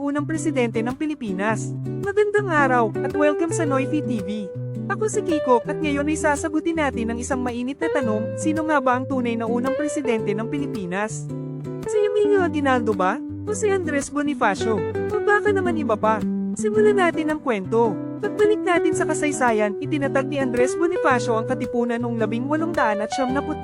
unang presidente ng Pilipinas. Magandang araw at welcome sa Noifi TV. Ako si Kiko at ngayon ay sasagutin natin ang isang mainit na tanong, sino nga ba ang tunay na unang presidente ng Pilipinas? Si Emilio Aguinaldo ba? O si Andres Bonifacio? O baka naman iba pa? Simulan natin ang kwento. Pagbalik natin sa kasaysayan, itinatag ni Andres Bonifacio ang katipunan noong 1872.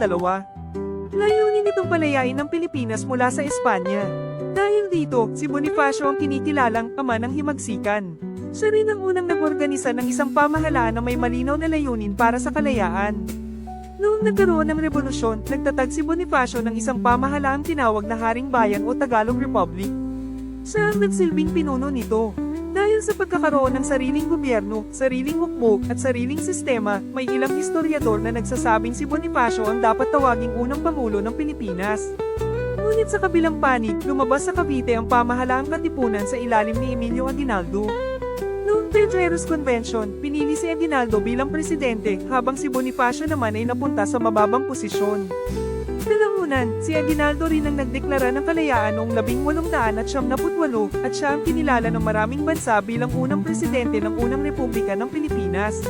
Layunin itong palayain ng Pilipinas mula sa Espanya. Dahil dito, si Bonifacio ang kinikilalang ama ng himagsikan. Siya rin ang unang nag-organisa ng isang pamahalaan na may malinaw na layunin para sa kalayaan. Noong nagkaroon ng revolusyon, nagtatag si Bonifacio ng isang pamahalaang tinawag na Haring Bayan o Tagalog Republic. Siya ang nagsilbing pinuno nito. Dahil sa pagkakaroon ng sariling gobyerno, sariling hukbo, at sariling sistema, may ilang historiador na nagsasabing si Bonifacio ang dapat tawaging unang pangulo ng Pilipinas. Ngunit sa kabilang panig, lumabas sa Cavite ang pamahalaang katipunan sa ilalim ni Emilio Aguinaldo. Noong Pedreros Convention, pinili si Aguinaldo bilang presidente habang si Bonifacio naman ay napunta sa mababang posisyon. Kalamunan, si Aguinaldo rin ang nagdeklara ng kalayaan noong 1878 at siya ang kinilala ng maraming bansa bilang unang presidente ng unang republika ng Pilipinas.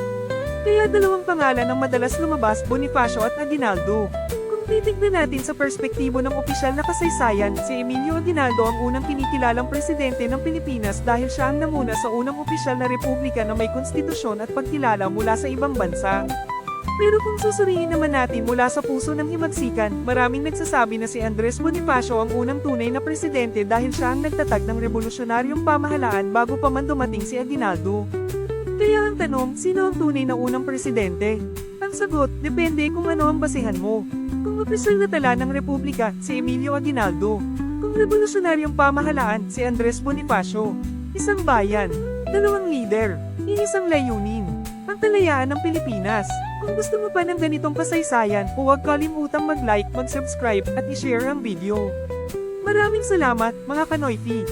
Kaya dalawang pangalan ang madalas lumabas Bonifacio at Aguinaldo. Titignan natin sa perspektibo ng opisyal na kasaysayan, si Emilio Aguinaldo ang unang kinikilalang presidente ng Pilipinas dahil siya ang namuna sa unang opisyal na republika na may konstitusyon at pagkilala mula sa ibang bansa. Pero kung susuriin naman natin mula sa puso ng himagsikan, maraming nagsasabi na si Andres Bonifacio ang unang tunay na presidente dahil siya ang nagtatag ng revolusyonaryong pamahalaan bago pa man dumating si Aguinaldo. Kaya ang tanong, sino ang tunay na unang presidente? Ang sagot, depende kung ano ang basehan mo. Kung opisyal na tala ng republika, si Emilio Aguinaldo. Kung revolusyonaryong pamahalaan, si Andres Bonifacio. Isang bayan, dalawang leader, iisang layunin. Ang talayaan ng Pilipinas. Kung gusto mo pa ng ganitong kasaysayan, huwag kalimutang mag-like, mag-subscribe, at i-share ang video. Maraming salamat, mga Kanoyfi!